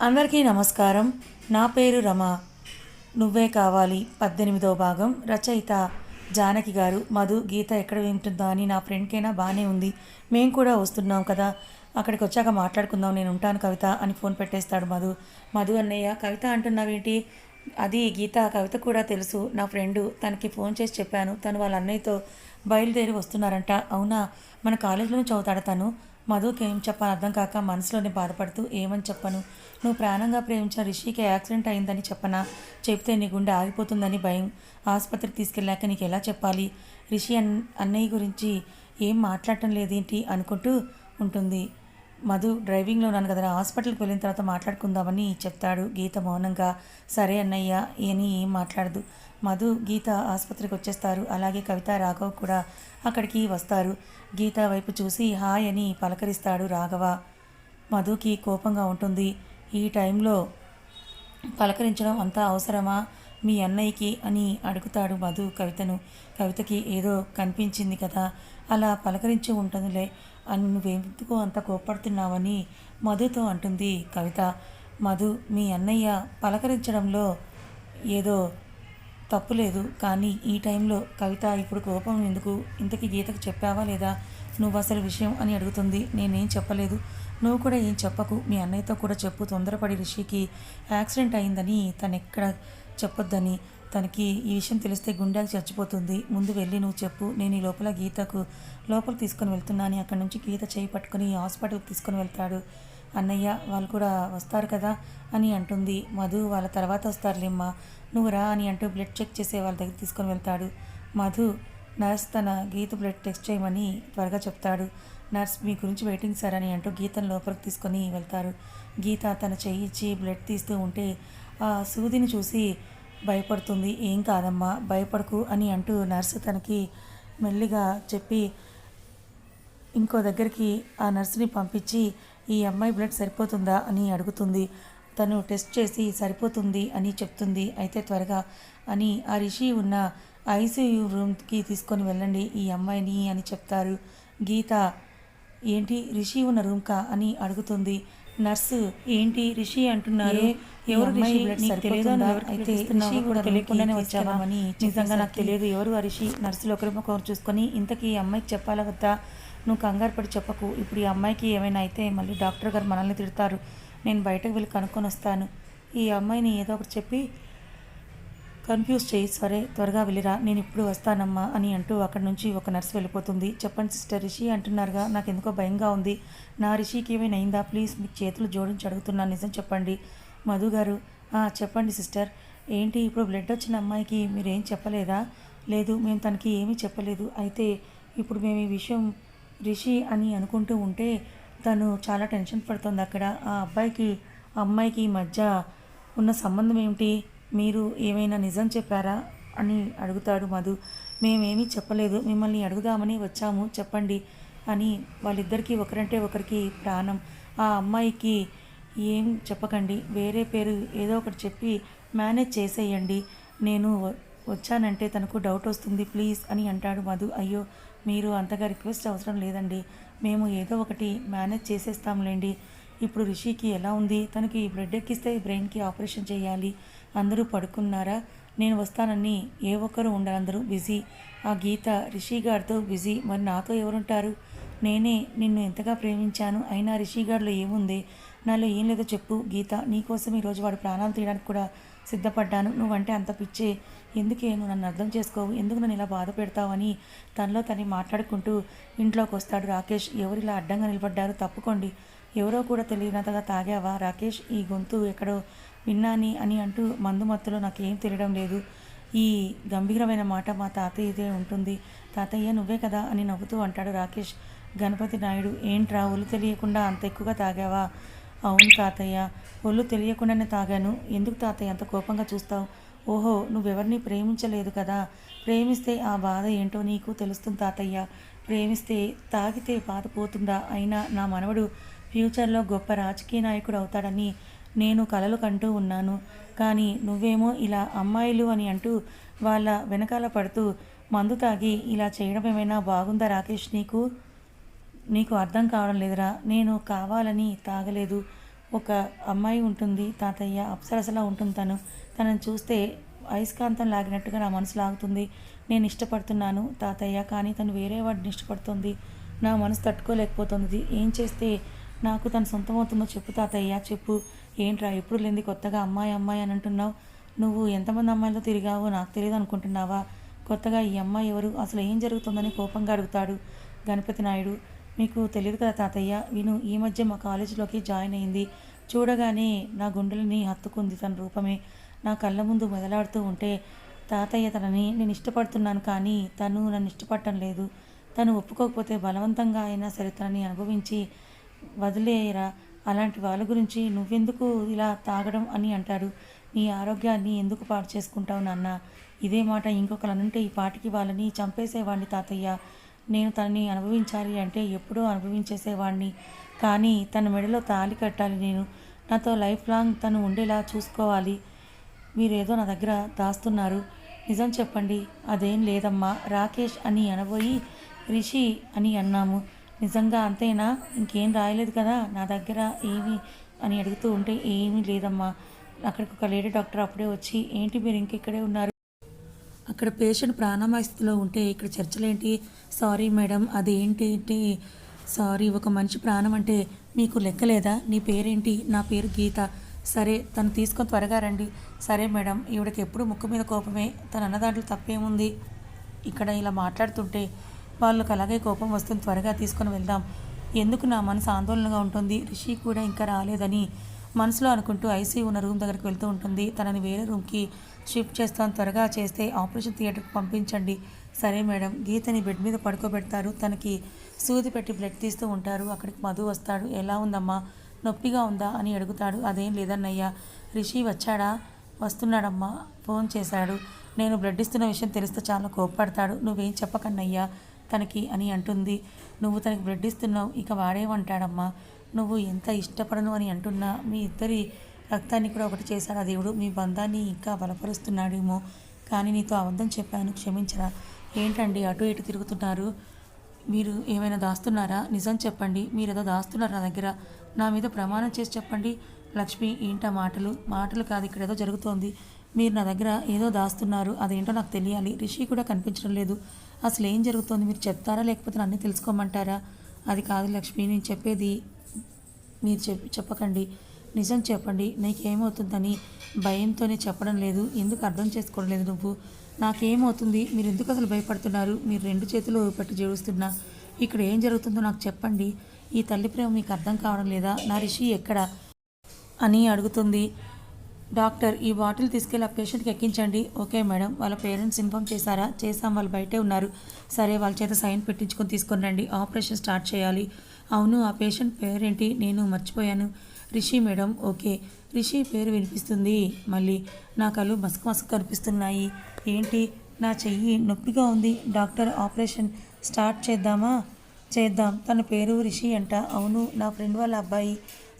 అందరికీ నమస్కారం. నా పేరు రమ. నువ్వే కావాలి. పద్దెనిమిదో భాగం. రచయిత జానకి గారు. మధు గీత ఎక్కడ వింటుందా అని నా ఫ్రెండ్కైనా బాగానే ఉంది. మేము కూడా వస్తున్నాం కదా. అక్కడికి వచ్చాక మాట్లాడుకుందాం. నేను ఉంటాను కవిత అని ఫోన్ పెట్టేస్తాడు మధు. మధు అన్నయ్య కవిత అంటున్నావేంటి? అది గీత కవిత కూడా తెలుసు. నా ఫ్రెండు తనకి ఫోన్ చేసి చెప్పాను. తను వాళ్ళ అన్నయ్యతో బయలుదేరి వస్తున్నారంట. అవునా? మన కాలేజీలోనే చదువుతాడు తను. మధుకి ఏం చెప్పాను అర్థం కాక మనసులోనే బాధపడుతూ ఏమని చెప్పను? నువ్వు ప్రాణంగా ప్రేమించిన రిషికి యాక్సిడెంట్ అయిందని చెప్పనా? చెప్తే నీ గుండె ఆగిపోతుందని భయం. ఆసుపత్రికి తీసుకెళ్ళాక నీకు ఎలా చెప్పాలి? రిషి అన్ అన్నయ్య గురించి ఏం మాట్లాడటం లేదేంటి? అనుకుంటూ ఉంటుంది. మధు డ్రైవింగ్లో ఉన్నాను కదా హాస్పిటల్కి వెళ్ళిన తర్వాత మాట్లాడుకుందామని చెప్తాడు గీత మౌనంగా. సరే అన్నయ్య అని ఏం మాట్లాడదు. మధు గీత ఆసుపత్రికి వచ్చేస్తారు. అలాగే కవిత రాఘవ్ కూడా అక్కడికి వస్తారు. గీత వైపు చూసి హాయ్ అని పలకరిస్తాడు రాఘవ. మధుకి కోపంగా ఉంటుంది. ఈ టైంలో పలకరించడం అంత అవసరమా? మీ అన్నయ్యకి అని అడుగుతాడు మధు కవితను. కవితకి ఏదో కనిపించింది కదా అలా పలకరించి ఉంటుందిలే. అని నువ్వెందుకు అంత కోప్పడుతున్నావని మధుతో అంటుంది కవిత. మధు మీ అన్నయ్య పలకరించడంలో ఏదో తప్పు లేదు కానీ ఈ టైంలో కవిత ఇప్పుడు కోపం ఎందుకు? ఇంతకీ గీతకు చెప్పావా లేదా? నువ్వు అసలు విషయం అని అడుగుతుంది. నేనేం చెప్పలేదు. నువ్వు కూడా ఏం చెప్పకు. మీ అన్నయ్యతో కూడా చెప్పు. తొందరపడి రిషికి యాక్సిడెంట్ అయిందని తను ఎక్కడ చెప్పొద్దని. తనకి ఈ విషయం తెలిస్తే గుండెకి చచ్చిపోతుంది. ముందు వెళ్ళి నువ్వు చెప్పు. నేను ఈ లోపల గీతకు లోపల తీసుకొని వెళ్తున్నాను. అక్కడి నుంచి గీత చేయి పట్టుకుని హాస్పిటల్కి తీసుకొని వెళ్తాడు. అన్నయ్య వాళ్ళు కూడా వస్తారు కదా అని అంటుంది. మధు వాళ్ళ తర్వాత వస్తారులేమ్మా నువ్వు రా అని అంటూ బ్లడ్ చెక్ చేసే వాళ్ళ దగ్గర తీసుకొని వెళ్తాడు. మధు నర్స్ తన గీత బ్లడ్ టెస్ట్ చేయమని త్వరగా చెప్తాడు. నర్స్ మీ గురించి వెయిటింగ్ సార్ అని అంటూ గీతను లోపలికి తీసుకొని వెళ్తారు. గీత తన చెయ్యి ఇచ్చి బ్లడ్ తీస్తూ ఉంటే ఆ సూదిని చూసి భయపడుతుంది. ఏం కాదమ్మా భయపడకు అని అంటూ నర్సు తనకి మెల్లిగా చెప్పి ఇంకో దగ్గరికి ఆ నర్సుని పంపించి ఈ అమ్మాయి బ్లడ్ సరిపోతుందా అని అడుగుతుంది. తను టెస్ట్ చేసి సరిపోతుంది అని చెప్తుంది. అయితే త్వరగా అని ఆ రిషి ఉన్న ఐసీయూ రూమ్కి తీసుకొని వెళ్ళండి ఈ అమ్మాయిని అని చెప్తారు. గీత ఏంటి రిషి ఉన్న రూమ్కా? అని అడుగుతుంది. నర్సు ఏంటి రిషి అంటున్నారు? ఎవరు రిషి? అయితే రిషి కూడా తెలియకుండానే వచ్చామని నిజంగా నాకు తెలియదు. ఎవరు ఆ రిషి? నర్సులు ఒకరికొకరు చూసుకొని ఇంతకీ అమ్మాయికి చెప్పాలా వద్దా? నువ్వు కంగారు పడి చెప్పకు. ఇప్పుడు ఈ అమ్మాయికి ఏమైనా అయితే మళ్ళీ డాక్టర్ గారు మనల్ని తిడతారు. నేను బయటకు వెళ్ళి కనుక్కొని వస్తాను. ఈ అమ్మాయిని ఏదో ఒకటి చెప్పి కన్ఫ్యూజ్ చేయి. సరే త్వరగా వెళ్ళిరా. నేను ఇప్పుడు వస్తానమ్మా అని అంటూ అక్కడి నుంచి ఒక నర్స్ వెళ్ళిపోతుంది. చెప్పండి సిస్టర్ రిషి అంటున్నారుగా. నాకు ఎందుకో భయంగా ఉంది. నా రిషికి ఏమైనా అయిందా? ప్లీజ్ మీకు చేతులు జోడించి అడుగుతున్నాను. నిజం చెప్పండి. మధు గారు చెప్పండి సిస్టర్. ఏంటి ఇప్పుడు బ్లడ్ వచ్చిన అమ్మాయికి మీరు ఏం చెప్పలేదా? లేదు మేము తనకి ఏమీ చెప్పలేదు. అయితే ఇప్పుడు మేము ఈ విషయం రిషి అని అనుకుంటూ ఉంటే తను చాలా టెన్షన్ పడుతుంది అక్కడ. ఆ అబ్బాయికి ఆ అమ్మాయికి మధ్య ఉన్న సంబంధం ఏమిటి? మీరు ఏమైనా నిజం చెప్పారా? అని అడుగుతాడు మధు. మేమేమీ చెప్పలేదు. మిమ్మల్ని అడుగుదామని వచ్చాము. చెప్పండి అని వాళ్ళిద్దరికీ ఒకరంటే ఒకరికి ప్రాణం. ఆ అమ్మాయికి ఏం చెప్పకండి. వేరే పేరు ఏదో ఒకటి చెప్పి మేనేజ్ చేసేయండి. నేను వచ్చానంటే తనకు డౌట్ వస్తుంది. ప్లీజ్ అని అంటాడు మధు. అయ్యో మీరు అంతగా రిక్వెస్ట్ అవసరం లేదండి. మేము ఏదో ఒకటి మేనేజ్ చేసేస్తాంలేండి. ఇప్పుడు రిషికి ఎలా ఉంది? తనకి బ్లడ్ ఎక్కిస్తే బ్రెయిన్కి ఆపరేషన్ చేయాలి. అందరూ పడుకున్నారా? నేను వస్తానని ఏ ఒక్కరు ఉండరు అందరూ బిజీ. ఆ గీత రిషి గారితో బిజీ. మరి నాతో ఎవరుంటారు? నేనే నిన్ను ఎంతగా ప్రేమించాను? అయినా రిషి గారిలో ఏముంది? నాలో ఏం లేదో చెప్పు గీత. నీకోసం ఈరోజు వాడు ప్రాణాలు తీయడానికి కూడా సిద్ధపడ్డాను. నువ్వంటే అంత పిచ్చే. ఎందుకే నువ్వు నన్ను అర్థం చేసుకోవు? ఎందుకు నన్ను ఇలా బాధ పెడతావని తనలో తని మాట్లాడుకుంటూ ఇంట్లోకి వస్తాడు రాకేష్. ఎవరిలా అడ్డంగా నిలబడ్డారు తప్పుకోండి. ఎవరో కూడా తెలియనంతగా తాగావా? రాకేష్ ఈ గొంతు ఎక్కడో విన్నాని అని అంటూ మందు మత్తులో నాకేం తెలియడం లేదు. ఈ గంభీరమైన మాట మా తాతయ్యదే ఉంటుంది. తాతయ్య నువ్వే కదా అని నవ్వుతూ అంటాడు రాకేష్. గణపతి నాయుడు ఏంట్రా ఒళ్ళు తెలియకుండా అంత ఎక్కువగా తాగావా? అవును తాతయ్య. ఒళ్ళు తెలియకుండానే తాగాను. ఎందుకు తాతయ్య అంత కోపంగా చూస్తావు? ఓహో నువ్వెవరిని ప్రేమించలేదు కదా. ప్రేమిస్తే ఆ బాధ ఏంటో నీకు తెలుస్తుంది తాతయ్య. ప్రేమిస్తే తాగితే బాధ పోతుందా? అయినా నా మనవడు ఫ్యూచర్లో గొప్ప రాజకీయ నాయకుడు అవుతాడని నేను కలలు కంటూ ఉన్నాను. కానీ నువ్వేమో ఇలా అమ్మాయిలు అని అంటూ వాళ్ళ వెనకాల పడుతూ మందు తాగి ఇలా చేయడం ఏమైనా బాగుందా రాకేష్ నీకు? నీకు అర్థం కావడం లేదురా. నేను కావాలని తాగలేదు. ఒక అమ్మాయి ఉంటుంది తాతయ్య అప్సరసలా ఉంటుంది తను. తనను చూస్తే అయస్కాంతం లాగినట్టుగా నా మనసు లాగుతుంది. నేను ఇష్టపడుతున్నాను తాతయ్య కానీ తను వేరే వాడిని ఇష్టపడుతుంది. నా మనసు తట్టుకోలేకపోతుంది. ఏం చేస్తే నాకు తను సొంతమవుతుందో చెప్పు తాతయ్య చెప్పు. ఏంట్రా ఎప్పుడు లేని కొత్తగా అమ్మాయి అమ్మాయి అని అంటున్నావు? నువ్వు ఎంతమంది అమ్మాయిలతో తిరిగావో నాకు తెలియదు అనుకుంటున్నావా? కొత్తగా ఈ అమ్మాయి ఎవరు? అసలు ఏం జరుగుతుందని కోపంగా అడుగుతాడు గణపతి నాయుడు. మీకు తెలియదు కదా తాతయ్య విను ఈ మధ్య మా కాలేజీలోకి జాయిన్ అయింది. చూడగానే నా గుండెలని హత్తుకుంది తన రూపమే. నా కళ్ళ ముందు మెదలాడుతూ ఉంటే తాతయ్య తనని నేను ఇష్టపడుతున్నాను కానీ తను నన్ను ఇష్టపడటం లేదు. తను ఒప్పుకోకపోతే బలవంతంగా అయినా సరే తనని అనుభవించి వదిలేయరా. అలాంటి వాళ్ళ గురించి నువ్వెందుకు ఇలా తాగడం అని అంటాడు. నీ ఆరోగ్యాన్ని ఎందుకు పాడు చేసుకుంటావు నాన్న? ఇదే మాట ఇంకొకరు అనంటే ఈ పాటికి వాళ్ళని చంపేసేవాడిని తాతయ్య. నేను తనని అనుభవించాలి అంటే ఎప్పుడూ అనుభవించేసేవాడిని కానీ తన మెడలో తాళి కట్టాలి నేను. నాతో లైఫ్ లాంగ్ తను ఉండేలా చూసుకోవాలి. మీరేదో నా దగ్గర దాస్తున్నారు. నిజం చెప్పండి అదేం లేదమ్మా. రాకేష్ అని అనబోయి రిషి అని అన్నాము. నిజంగా అంతేనా? ఇంకేం రాయలేదు కదా? నా దగ్గర ఏమి అని అడుగుతూ ఉంటే ఏమీ లేదమ్మా. అక్కడికి ఒక లేడీ డాక్టర్ అప్పుడే వచ్చి ఏంటి మీరు ఇంకెక్కడే ఉన్నారు? అక్కడ పేషెంట్ ప్రాణాపాయ స్థితిలో ఉంటే ఇక్కడ చర్చలేంటి? సారీ మేడం అదేంటి ఏంటి సారీ ఒక మనిషి ప్రాణం అంటే మీకు లెక్కలేదా? నీ పేరేంటి? నా పేరు గీత. సరే తను తీసుకొని త్వరగా రండి. సరే మేడం ఈవిడకి ఎప్పుడు ముక్కు మీద కోపమే. తను అన్న దాంట్లో తప్పేముంది? ఇక్కడ ఇలా మాట్లాడుతుంటే వాళ్ళకి అలాగే కోపం వస్తుంది. త్వరగా తీసుకొని వెళ్దాం. ఎందుకు నా మనసు ఆందోళనగా ఉంటుంది? రిషి కూడా ఇంకా రాలేదని మనసులో అనుకుంటూ ఐసీయూ ఉన్న రూమ్ దగ్గరికి వెళ్తూ ఉంటుంది. తనని వేరే రూమ్కి షిఫ్ట్ చేస్తాను. త్వరగా చేస్తే ఆపరేషన్ థియేటర్కి పంపించండి. సరే మేడం. గీతని బెడ్ మీద పడుకోబెడతారు. తనకి సూది పెట్టి బ్లడ్ తీస్తూ ఉంటారు. అక్కడికి మధు వస్తాడు. ఎలా ఉందమ్మా? నొప్పిగా ఉందా? అని అడుగుతాడు. అదేం లేదన్నయ్యా. రిషి వచ్చాడా? వస్తున్నాడమ్మా. ఫోన్ చేశాడు. నేను బ్లడ్ ఇస్తున్న విషయం తెలిస్తే చాలా కోప్పడతాడు. నువ్వేం చెప్పకన్నయ్యా. తనకి అని అంటుంది. నువ్వు తనకి బ్లడ్ ఇస్తున్నావు. ఇక వాడేమంటాడమ్మా? నువ్వు ఎంత ఇష్టపడను అని అంటున్నా మీ ఇద్దరి రక్తాన్ని కూడా ఒకటి చేశాడు ఆ దేవుడు? మీ బంధాన్ని ఇంకా బలపరుస్తున్నాడేమో కానీ నీతో అబద్ధం చెప్పాను క్షమించరా. ఏంటండి అటు ఇటు తిరుగుతున్నారు? మీరు ఏమైనా దాస్తున్నారా? నిజం చెప్పండి. మీరు ఏదో దాస్తున్నారు నా దగ్గర? నా మీద ప్రమాణం చేసి చెప్పండి. లక్ష్మి ఏంటా మాటలు? మాటలు కాదు ఇక్కడ ఏదో జరుగుతోంది. మీరు నా దగ్గర ఏదో దాస్తున్నారు. అదేంటో నాకు తెలియాలి. రిషి కూడా కనిపించడం లేదు. అసలు ఏం జరుగుతోంది? మీరు చెప్తారా లేకపోతే అన్నీ తెలుసుకోమంటారా? అది కాదు లక్ష్మి నేను చెప్పేది మీరు చెప్ చెప్పకండి. నిజం చెప్పండి. నీకేమవుతుందని భయంతోనే చెప్పడం లేదు. ఎందుకు అర్థం చేసుకోవడం లేదు నువ్వు? నాకేమవుతుంది? మీరు ఎందుకు అసలు భయపడుతున్నారు? మీరు రెండు చేతులు పెట్టి జీవిస్తున్నా ఇక్కడ ఏం జరుగుతుందో నాకు చెప్పండి. ఈ తల్లి ప్రేమ మీకు అర్థం కావడం లేదా? నా రిషి ఎక్కడ? అని అడుగుతుంది. డాక్టర్ ఈ బాటిల్ తీసుకెళ్ళి ఆ పేషెంట్కి ఎక్కించండి. Okay madam. వాళ్ళ పేరెంట్స్ ఇన్ఫామ్ చేశారా? చేసాం వాళ్ళు బయటే ఉన్నారు. సరే వాళ్ళ చేత సైన్ పెట్టించుకొని తీసుకొని రండి. ఆపరేషన్ స్టార్ట్ చేయాలి. అవును ఆ పేషెంట్ పేరేంటి? నేను మర్చిపోయాను. Rishi madam okay. రిషి పేరు వినిపిస్తుంది. మళ్ళీ నా కళ్ళు మసక మసక కనిపిస్తున్నాయి. ఏంటి? నా చెయ్యి నొప్పిగా ఉంది. డాక్టర్ ఆపరేషన్ స్టార్ట్ చేద్దామా? చేద్దాం. తన పేరు రిషి అంట. అవును నా ఫ్రెండ్ వాళ్ళ అబ్బాయి.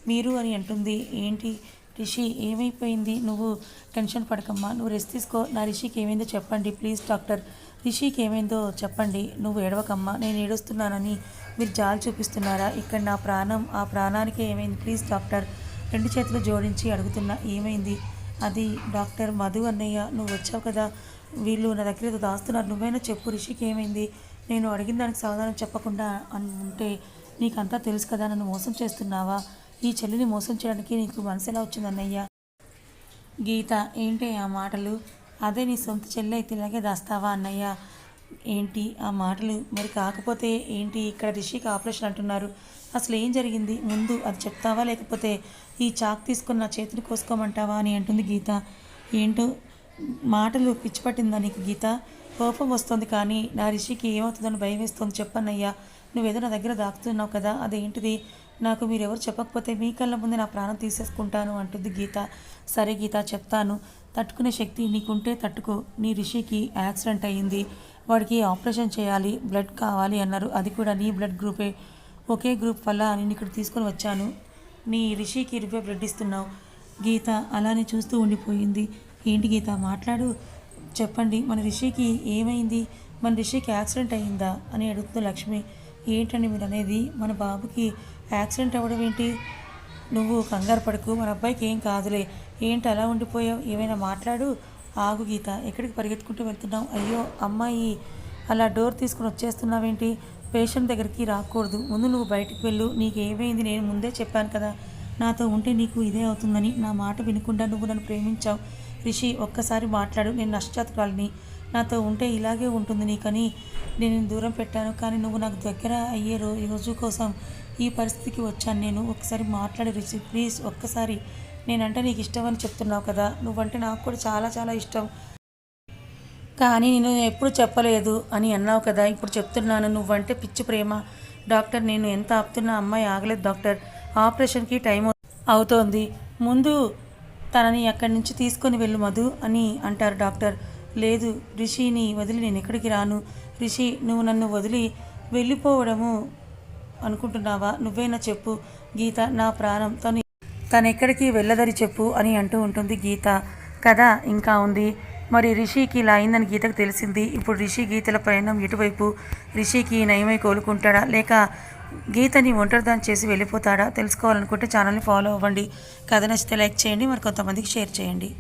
మీరు అని అంటుంది. ఏంటి? రిషి ఏమైపోయింది? నువ్వు టెన్షన్ పడకమ్మా. నువ్వు రెస్ట్ తీసుకో. నా రిషికి ఏమైందో చెప్పండి ప్లీజ్ డాక్టర్. రిషికి ఏమైందో చెప్పండి. నువ్వు ఏడవకమ్మా. నేను ఏడుస్తున్నానని మీరు జాలి చూపిస్తున్నారా? ఇక్కడ నా ప్రాణం ఆ ప్రాణానికి ఏమైంది? Please doctor. రెండు చేతులు జోడించి అడుగుతున్నా. ఏమైంది? అది డాక్టర్ మధు అన్నయ్య నువ్వు వచ్చావు కదా. వీళ్ళు నా దగ్గర దాస్తున్నారు. నువ్వైనా చెప్పు రిషికి ఏమైంది? నేను అడిగిన దానికి సమాధానం చెప్పకుండా అంటే ఉంటే నీకంతా తెలుసు కదా. నన్ను మోసం చేస్తున్నావా? ఈ చెల్లిని మోసం చేయడానికి నీకు మనసు ఎలా గీత ఏంటి ఆ మాటలు? అదే నీ సొంత చెల్లి అయితే ఇలాగే దాస్తావా అన్నయ్య? ఏంటి ఆ మాటలు? మరి కాకపోతే ఏంటి ఇక్కడ రిషికి ఆపరేషన్ అంటున్నారు? అసలు ఏం జరిగింది? ముందు అది చెప్తావా లేకపోతే ఈ చాక్ తీసుకున్న నా చేతిని కోసుకోమంటావా అని అంటుంది గీత. ఏంటో? మాటలు పిచ్చి పట్టిందా నీకు గీత? కోపం వస్తుంది కానీ నా రిషికి ఏమవుతుందని భయం వేస్తుంది చెప్పన్నయ్యా. నువ్వేదో నా దగ్గర దాక్కుతున్నావు కదా అదేంటిది? నాకు మీరెవరు చెప్పకపోతే మీ కళ్ళ ముందే నా ప్రాణం తీసేసుకుంటాను అంటుంది గీత. సరే గీత చెప్తాను. తట్టుకునే శక్తి నీకుంటే తట్టుకో. నీ రిషికి యాక్సిడెంట్ అయ్యింది. వాడికి ఆపరేషన్ చేయాలి బ్లడ్ కావాలి అన్నారు. అది కూడా నీ బ్లడ్ గ్రూపే. ఒకే గ్రూప్ వల్ల నేను ఇక్కడ తీసుకొని వచ్చాను. నీ రిషికి ఇరవై బ్లడ్ ఇస్తున్నావు. గీత అలానే చూస్తూ ఉండిపోయింది. ఏంటి గీత మాట్లాడు. చెప్పండి మన రిషికి ఏమైంది? మన రిషికి యాక్సిడెంట్ అయ్యిందా? అని అడుగుతుంది లక్ష్మి. ఏంటండి మీరు అనేది మన బాబుకి యాక్సిడెంట్ అవ్వడం ఏంటి? నువ్వు కంగారు పడకు మన అబ్బాయికి ఏం కాదులే. ఏంటి అలా ఉండిపోయావు? ఏమైనా మాట్లాడు? ఆగు గీత ఎక్కడికి పరిగెత్తుకుంటూ వెళ్తున్నావు? అయ్యో అమ్మాయి అలా డోర్ తీసుకుని వచ్చేస్తున్నావేంటి? పేషెంట్ దగ్గరికి రాకూడదు. ముందు నువ్వు బయటికి వెళ్ళు. నీకు ఏమైంది నేను ముందే చెప్పాను కదా. నాతో ఉంటే నీకు ఇదే అవుతుందని నా మాట వినకుండా నువ్వు నన్ను ప్రేమించావు. రిషి ఒక్కసారి మాట్లాడు. నేను నష్టచాతురాలిని నాతో ఉంటే ఇలాగే ఉంటుంది నీకని. నేను దూరం పెట్టాను కానీ నువ్వు నాకు దగ్గర అయ్యే రో రోజు కోసం ఈ పరిస్థితికి వచ్చాను. నేను ఒకసారి మాట్లాడి రుచి ప్లీజ్ ఒక్కసారి. నేనంటే నీకు ఇష్టం అని చెప్తున్నావు కదా. నువ్వంటే నాకు కూడా చాలా చాలా ఇష్టం. కానీ నేను ఎప్పుడు చెప్పలేదు అని అన్నావు కదా. ఇప్పుడు చెప్తున్నాను నువ్వంటే పిచ్చి ప్రేమ. డాక్టర్ నేను ఎంత ఆపుతున్నా అమ్మాయి ఆగలేదు డాక్టర్. ఆపరేషన్కి టైం అవుతోంది. ముందు తనని అక్కడి నుంచి తీసుకొని వెళ్ళు మధు అని అంటారు డాక్టర్. లేదు రిషిని వదిలి నేను ఎక్కడికి రాను? రిషి నువ్వు నన్ను వదిలి వెళ్ళిపోవడము అనుకుంటున్నావా? నువ్వేనా చెప్పు. గీత నా ప్రాణం. తను తను ఎక్కడికి వెళ్ళదని చెప్పు అని అంటూ ఉంటుంది గీత. కథ ఇంకా ఉంది. మరి రిషికి ఇలా అయిందని గీతకు తెలిసింది. ఇప్పుడు రిషి గీతల ప్రయాణం ఎటువైపు? రిషికి నయమై కోలుకుంటాడా? లేక గీతని ఒంటరిదాన్ని చేసి వెళ్ళిపోతాడా? తెలుసుకోవాలనుకుంటే ఛానల్ని ఫాలో అవ్వండి. కథ నచ్చితే లైక్ చేయండి. మరి కొంతమందికి షేర్ చేయండి.